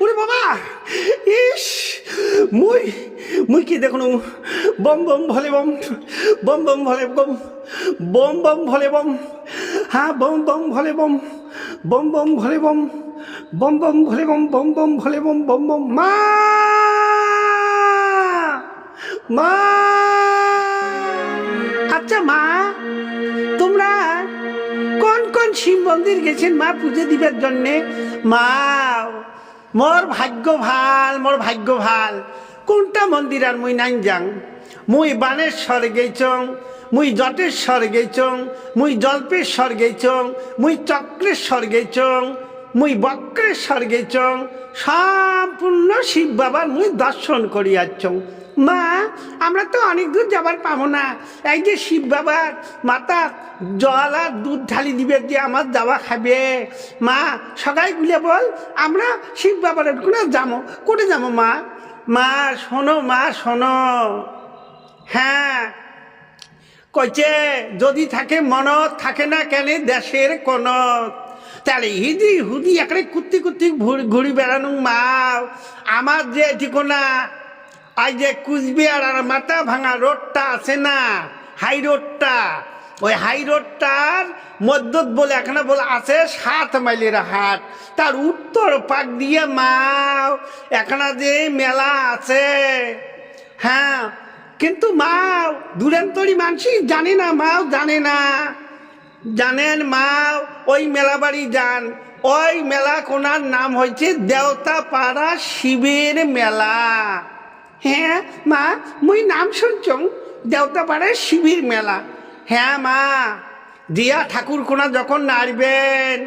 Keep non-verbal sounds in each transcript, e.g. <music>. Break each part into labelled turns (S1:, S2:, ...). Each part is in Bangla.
S1: ওরে বাবা ইস মুই মুই কি দেখুন বম বম ভলে বম বম বম ভলে বম বম বম ভলে বম হ্যাঁ বম বম ভলে বম বম বম ভলে বম বম বম ভলে বম বম বম ভলে বম বম বম মা মা আচ্ছা মা তোমরা কোন কোন শিব মন্দির গেছেন মা পুজো দিবার জন্যে? মা, মোর ভাগ্য ভালো, মোর ভাগ্য ভালো। কোনটা মন্দির আর মুই নাই যাং? মুই বানেশ্বর গেছং মুই জটেশ্বর গেছং মুই জল্পেশ্বর গেছং মুই চক্রেশ্বর গেছং মুই বক্রেশ্বর গেছং সম্পূর্ণ শিব বাবার মুই দর্শন করিয়াছং। মা, আমরা তো অনেক দূর যাবার পাবো না। এই যে শিব বাবার মাতা, জল আর দুধ ঢালি দিবে যে আমার যাওয়া খাবে। মা সবাই গুলে বল, আমরা শিব বাবার ওখানে যাব। কোটে যাব মা? মা, শোনো মা, শোনো। হ্যাঁ কইছে, যদি থাকে মনত, থাকে না কেন দেশের কোন তাহলে হিদি, হুদি একারে কুত্তি কুত্তি ঘুরি বেড়ানো মা। আমার যে ঠিকনা আই যে কুচবিহার আর মাথা ভাঙা রোডটা আছে না হাই রোডটা ওই হাই রোডটার মধ্যত বলে এখানে বলে আছে সাত মাইলের হাট। তার উত্তর পাক দিয়ে মাও, এখানে যে মেলা আছে। হ্যাঁ কিন্তু মাও, দূরান্তরী মানসি জানে না, মাও জানে না। জানেন মা ওই মেলা বাড়ি যান। ওই মেলা কোনার নাম হয়েছে দেওতা পাড়া শিবের মেলা। হ্যাঁ মা, মুই নাম শুনছং দেওতা পাড়ার শিবের মেলা। হ্যাঁ মা, দিয়া ঠাকুর কোনা যখন নাড়বেন,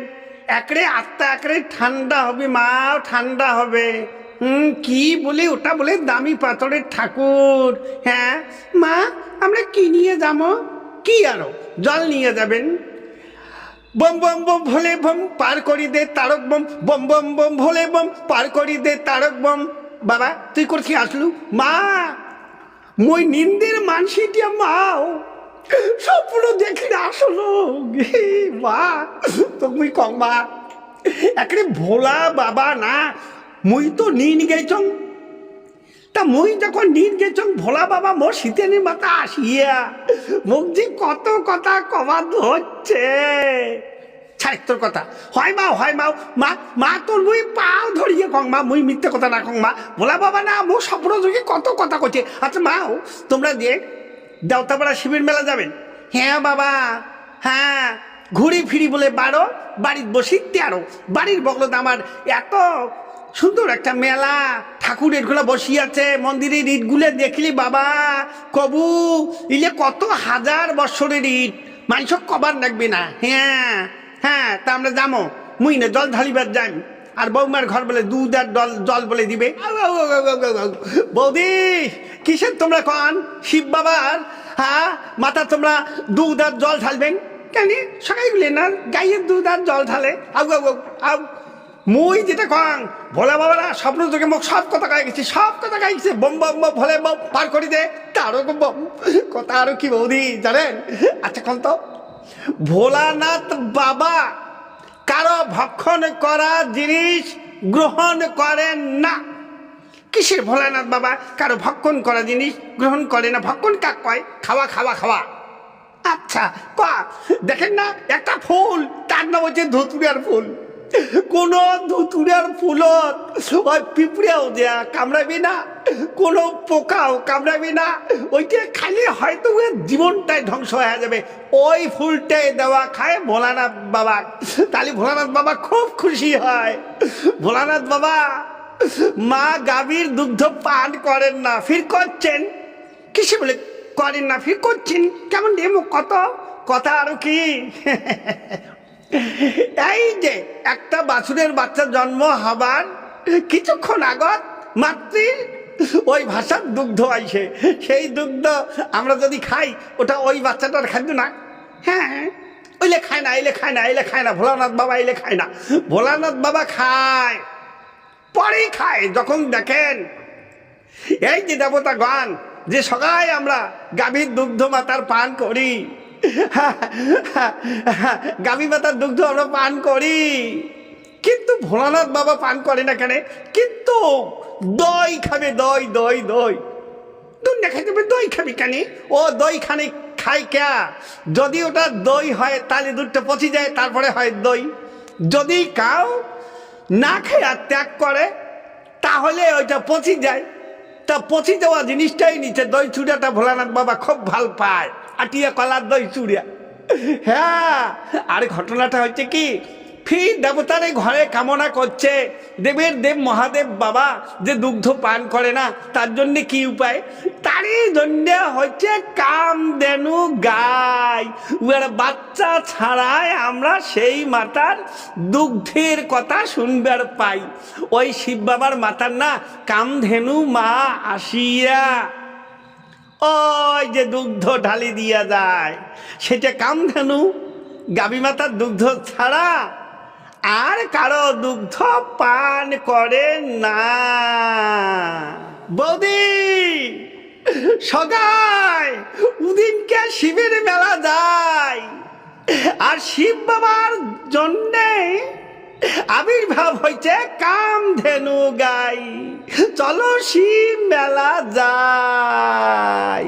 S1: একরে আত্মা একরে ঠান্ডা হবে মা, ঠান্ডা হবে। হুম, কি বলে ওটা বলে দামি পাথরের ঠাকুর। হ্যাঁ মা, আমরা কি নিয়ে যাব কি আরও? জল নিয়ে যাবেন। বম বম বম, ভোলে বম, পার করি দে তারক বম। বম বম বম, ভোলে বম, পার করি দে তারক বম। বাবা, তুই করছি আসলু? মা, মই নিন্দের মানসিটিয়া মাও। স্বপ্ন দেখি না আসলো মা। তুমি কম, মা, একরে ভোলা বাবা না, মুই তো নিন গেছং। তা মুই যখন নিন গেছং, ভোলা বাবা মোর শীতের মাথা আসিয়া মুখ যে কত কথা কবাদ হচ্ছে ছাড় তোর কথা। হয় মা হয় মা মা মা তোর মুই পাও ধরিয়ে কং, মা, মুই মিথ্যে কথা না কং, মা। ভোলা বাবা না মোর স্বপ্ন যোগে কত কথা করছে আচ্ছা মাও, তোমরা দিয়ে দেওতাপাড়া শিবির মেলা যাবেন। হ্যাঁ বাবা হ্যাঁ ঘুরি ফিরি বলে বারো, বাড়ির বসি তেরো। বাড়ির বগলত আমার এত সুন্দর একটা মেলা ঠাকুর ঠাকুরেরগুলো বসিয়াছে মন্দিরের ইটগুলো দেখলি বাবা, কবু, ইলে কত হাজার বছরের ইট। মানুষ কবার লাগবে না হ্যাঁ। হ্যাঁ তা আমরা যাব মুই না জল ঢালিবার যাই আর বৌমার ঘর বলে দুধ আর জল জল বলে দিবে। বৌদি কিসের তোমরা কন? শিব বাবার? হ্যাঁ মাথা তোমরা দুধ আর জল ঢালবেন? কেন সকাল গুলে না গাইয়ের দুধ আর জল ঢালে? আউ আউ আউ, মুই যেটা কং ভোলা বাবারা স্বপ্ন তোকে মুখ সব কথা গাই গেছি সব কথা গাই গেছে। বম বম বম ভোলে বম পার করি দে। তারও বম। কথা আরও কি বৌদি জানেন? আচ্ছা কন তো ভোলানাথ বাবা কারও ভক্ষণ করা জিনিস গ্রহণ করেন না। কিসের ভোলানাথ বাবা? কারও ভক্ষণ করা জিনিস গ্রহণ করে না। ভক্ষণ কাক কয়? খাওয়া খাওয়া খাওয়া। আচ্ছা ক? দেখেন না, একটা ফুল, তার নাম হচ্ছে ধুতুরার ফুল। কোন ধুতুরিয়ার ফুলত। ওই পিঁপড়েও দেয়া কামড়াবি না, কোনো পোকাও কামড়াবি না ওইটা খালি হয়তো জীবনটাই ধ্বংস হয়ে যাবে। ওই ফুলটাই দেওয়া খায় ভোলানাথ বাবা। তাহলে ভোলানাথ বাবা খুব খুশি হয়। ভোলানাথ বাবা, মা গাভীর দুগ্ধ পান করেন না, ফির করছেন? কিসে বলে করেন না, ফির করছেন? কেমন নেমো কত? কথা আরও কি? এই যে একটা বাছুরের বাচ্চা জন্ম হবার কিছুক্ষণ আগত মাতৃ ওই ভাষার দুগ্ধ আইসে সেই দুগ্ধ আমরা যদি খাই, ওটা ওই বাচ্চাটার খাদ্য না? হ্যাঁ ওইলে খায় না এলে খায় না এলে খায় না, ভোলানাথ বাবা এলে খায় না। ভোলানাথ বাবা খায়, পরেই খায়, যখন দেখেন এই যে দেবতা গান যে সবাই আমরা গাভীর দুগ্ধ মাতার পান করি <laughs> গাভী মাতার দুগ্ধ আমরা পান করি। কিন্তু ভোলানাথ বাবা পান করে না কেন? কিন্তু দই খাবে দই দই দই। না খাইতে হবে, দই খাবি কেন? ও দই খানে খাই ক্যা যদি ওটা দই হয় তাহলে দুধটা পচে যায় তারপরে হয় দই। যদি কাউ না খেয়ে আর ত্যাগ করে তাহলে ওইটা পচে যায়। তা পচে যাওয়া জিনিসটাই নিচে। দই চুড়াটা ভোলানাথ বাবা খুব ভালো পায়। আটিয়া কলার দই চুড়িয়া। হ্যাঁ আর ঘটনাটা হচ্ছে কি? ফির দেবতারে ঘরে কামনা করছে, দেবের দেব মহাদেব বাবা যে দুগ্ধ পান করে না, তার জন্য কি উপায়? তারই জন্য হচ্ছে কাম দেনু গাই। উয়ার বাচ্চা ছাড়াই আমরা সেই মাতার দুগ্ধের কথা শুনবার পাই। ওই শিব বাবার মাতার না কামধেনু মা আসিয়া। ওই যে দুগ্ধ ঢালি দিয়া যায়, সেটা কাম কামধেনু। গাবি মাতার দুগ্ধ ছাড়া আর কারও দুগ্ধ পান করে না। বৌদি, সগাই, উদিনকে শিবের মেলা যায়। আর শিব বাবার জন্যে আবির্ভাব হয়েছে কামধেনু গাই। চলো শিব মেলা যাই।